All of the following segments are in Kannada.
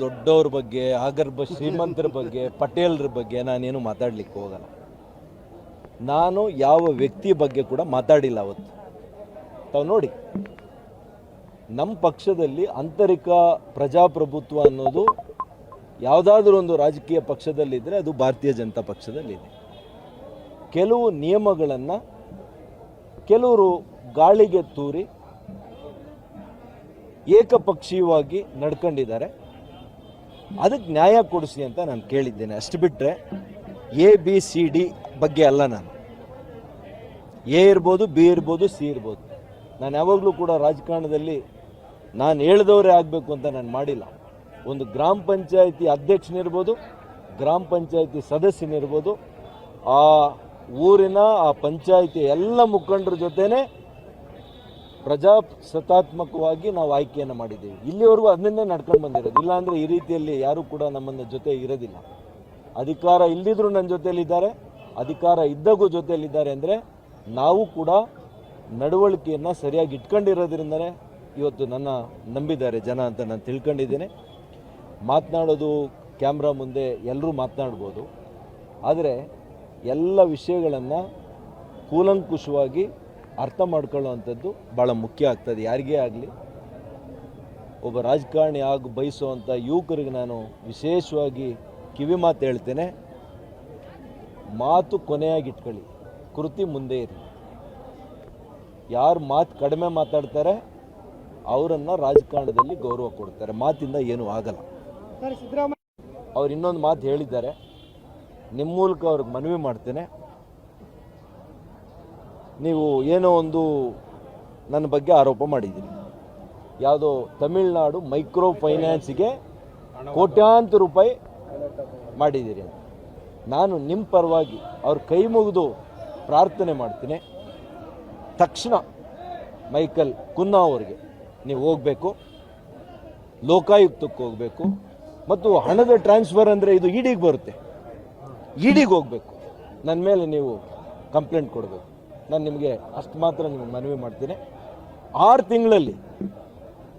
ದೊಡ್ಡವ್ರ ಬಗ್ಗೆ ಆಗರ್ಭ ಶ್ರೀಮಂತರ ಬಗ್ಗೆ, ಪಟೇಲ್ರ ಬಗ್ಗೆ ನಾನೇನು ಮಾತಾಡ್ಲಿಕ್ಕೆ ಹೋಗಲ್ಲ. ನಾನು ಯಾವ ವ್ಯಕ್ತಿ ಬಗ್ಗೆ ಕೂಡ ಮಾತಾಡಿಲ್ಲ ಅವತ್ತು. ತಾವು ನೋಡಿ ನಮ್ಮ ಪಕ್ಷದಲ್ಲಿ ಆಂತರಿಕ ಪ್ರಜಾಪ್ರಭುತ್ವ ಅನ್ನೋದು ಯಾವುದಾದ್ರೂ ಒಂದು ರಾಜಕೀಯ ಪಕ್ಷದಲ್ಲಿದ್ದರೆ ಅದು ಭಾರತೀಯ ಜನತಾ ಪಕ್ಷದಲ್ಲಿದೆ. ಕೆಲವು ನಿಯಮಗಳನ್ನು ಕೆಲವರು ಗಾಳಿಗೆ ತೂರಿ ಏಕಪಕ್ಷೀಯವಾಗಿ ನಡ್ಕೊಂಡಿದ್ದಾರೆ. ಅದಕ್ಕೆ ನ್ಯಾಯ ಕೊಡಿಸಿ ಅಂತ ನಾನು ಕೇಳಿದ್ದೇನೆ. ಅಷ್ಟು ಬಿಟ್ಟರೆ ಎ ಬಿ ಸಿ ಡಿ ಬಗ್ಗೆ ಅಲ್ಲ ನಾನು. ಎ ಇರ್ಬೋದು ಬಿ ಇರ್ಬೋದು ಸಿ ಇರ್ಬೋದು. ನಾನು ಯಾವಾಗಲೂ ಕೂಡ ರಾಜಕಾರಣದಲ್ಲಿ ನಾನು ಹೇಳ್ದವರೇ ಆಗಬೇಕು ಅಂತ ನಾನು ಮಾಡಿಲ್ಲ. ಒಂದು ಗ್ರಾಮ ಪಂಚಾಯಿತಿ ಅಧ್ಯಕ್ಷನಿರ್ಬೋದು, ಗ್ರಾಮ ಪಂಚಾಯಿತಿ ಸದಸ್ಯನಿರ್ಬೋದು, ಆ ಊರಿನ, ಆ ಪಂಚಾಯಿತಿ ಎಲ್ಲ ಮುಖಂಡರ ಜೊತೆನೇ ಪ್ರಜಾಸತ್ತಾತ್ಮಕವಾಗಿ ನಾವು ಆಯ್ಕೆಯನ್ನು ಮಾಡಿದ್ದೀವಿ. ಇಲ್ಲಿವರೆಗೂ ಅದನ್ನೇ ನಡ್ಕೊಂಡು ಬಂದಿರೋದು. ಇಲ್ಲಾಂದರೆ ಈ ರೀತಿಯಲ್ಲಿ ಯಾರೂ ಕೂಡ ನಮ್ಮನ್ನ ಜೊತೆ ಇರೋದಿಲ್ಲ. ಅಧಿಕಾರ ಇಲ್ಲದಿದ್ರೂ ನನ್ನ ಜೊತೆಯಲ್ಲಿದ್ದಾರೆ. ಅಧಿಕಾರ ಇದ್ದಾಗೂ ಜೊತೆಯಲ್ಲಿದ್ದಾರೆ ಅಂದರೆ ನಾವು ಕೂಡ ನಡವಳಿಕೆಯನ್ನು ಸರಿಯಾಗಿ ಇಟ್ಕೊಂಡಿರೋದ್ರಿಂದನೇ ಇವತ್ತು ನನ್ನ ನಂಬಿದ್ದಾರೆ ಜನ ಅಂತ ನಾನು ತಿಳ್ಕೊಂಡಿದ್ದೇನೆ. ಮಾತನಾಡೋದು ಕ್ಯಾಮ್ರಾ ಮುಂದೆ ಎಲ್ಲರೂ ಮಾತನಾಡ್ಬೋದು. ಆದರೆ ಎಲ್ಲ ವಿಷಯಗಳನ್ನು ಕೂಲಂಕುಷವಾಗಿ ಅರ್ಥ ಮಾಡ್ಕೊಳ್ಳುವಂಥದ್ದು ಭಾಳ ಮುಖ್ಯ ಆಗ್ತದೆ. ಯಾರಿಗೇ ಆಗಲಿ? ಒಬ್ಬ ರಾಜಕಾರಣಿ ಆಗಿ ಬಯಸುವಂಥ ಯುವಕರಿಗೆ ನಾನು ವಿಶೇಷವಾಗಿ ಕಿವಿ ಮಾತು ಹೇಳ್ತೇನೆ. ಮಾತು ಕೊನೆಯಾಗಿಟ್ಕೊಳ್ಳಿ. ಕೃತಿ ಮುಂದೆ ಇರಲಿ ಯಾರು ಮಾತು ಕಡಿಮೆ ಮಾತಾಡ್ತಾರೆ ಅವರನ್ನು ರಾಜಕಾರಣದಲ್ಲಿ ಗೌರವ ಕೊಡ್ತಾರೆ. ಮಾತಿಂದ ಏನೂ ಆಗಲ್ಲ. ಅವ್ರು ಇನ್ನೊಂದು ಮಾತು ಹೇಳಿದ್ದಾರೆ. ನಿಮ್ಮ ಮೂಲಕ ಅವ್ರಿಗೆ ಮನವಿ ಮಾಡ್ತೇನೆ. ನೀವು ಏನೋ ಒಂದು ನನ್ನ ಬಗ್ಗೆ ಆರೋಪ ಮಾಡಿದ್ದೀರಿ. ಯಾವುದೋ ತಮಿಳ್ನಾಡು ಮೈಕ್ರೋ ಫೈನಾನ್ಸಿಗೆ ಕೋಟ್ಯಾಂತರ ರೂಪಾಯಿ ಮಾಡಿದ್ದೀರಿ ಅಂತ. ನಾನು ನಿಮ್ಮ ಪರವಾಗಿ ಅವ್ರ ಕೈ ಮುಗಿದು ಪ್ರಾರ್ಥನೆ ಮಾಡ್ತೀನಿ. ತಕ್ಷಣ ಮೈಕಲ್ ಕುನ್ನಾ ಅವರಿಗೆ ನೀವು ಹೋಗಬೇಕು. ಲೋಕಾಯುಕ್ತಕ್ಕೆ ಹೋಗಬೇಕು. ಮತ್ತು ಹಣದ ಟ್ರಾನ್ಸ್ಫರ್ ಅಂದರೆ ಇದು ಇಡಿಗೆ ಬರುತ್ತೆ. ಇಡಿಗೆ ಹೋಗಬೇಕು. ನನ್ನ ಮೇಲೆ ನೀವು ಕಂಪ್ಲೇಂಟ್ ಕೊಡಬೇಕು. ನಾನು ನಿಮಗೆ ಅಷ್ಟು ಮಾತ್ರ ನಿಮಗೆ ಮನವಿ ಮಾಡ್ತೀನಿ. ಆರು ತಿಂಗಳಲ್ಲಿ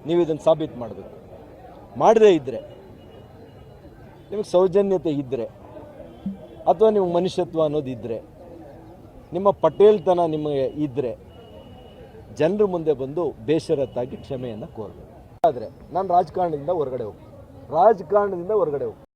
ನೀವು ಇದನ್ನು ಸಾಬೀತು ಮಾಡಬೇಕು. ಮಾಡದೇ ಇದ್ದರೆ ನಿಮಗೆ ಸೌಜನ್ಯತೆ ಇದ್ದರೆ ಅಥವಾ ನಿಮ್ಗೆ ಮನುಷ್ಯತ್ವ ಅನ್ನೋದು ಇದ್ದರೆ ನಿಮ್ಮ ಪಟೇಲ್ತನ ನಿಮಗೆ ಇದ್ದರೆ ಜನರ ಮುಂದೆ ಬಂದು ಬೇಷರತ್ತಾಗಿ ಕ್ಷಮೆಯನ್ನು ಕೋರಬೇಕು. ಆದರೆ, ನಾನು ರಾಜಕಾರಣದಿಂದ ಹೊರಗಡೆ ಹೋಗ್ತೀನಿ. ರಾಜಕಾರಣದಿಂದ ಹೊರಗಡೆ ಹೋಗ್ತೀನಿ.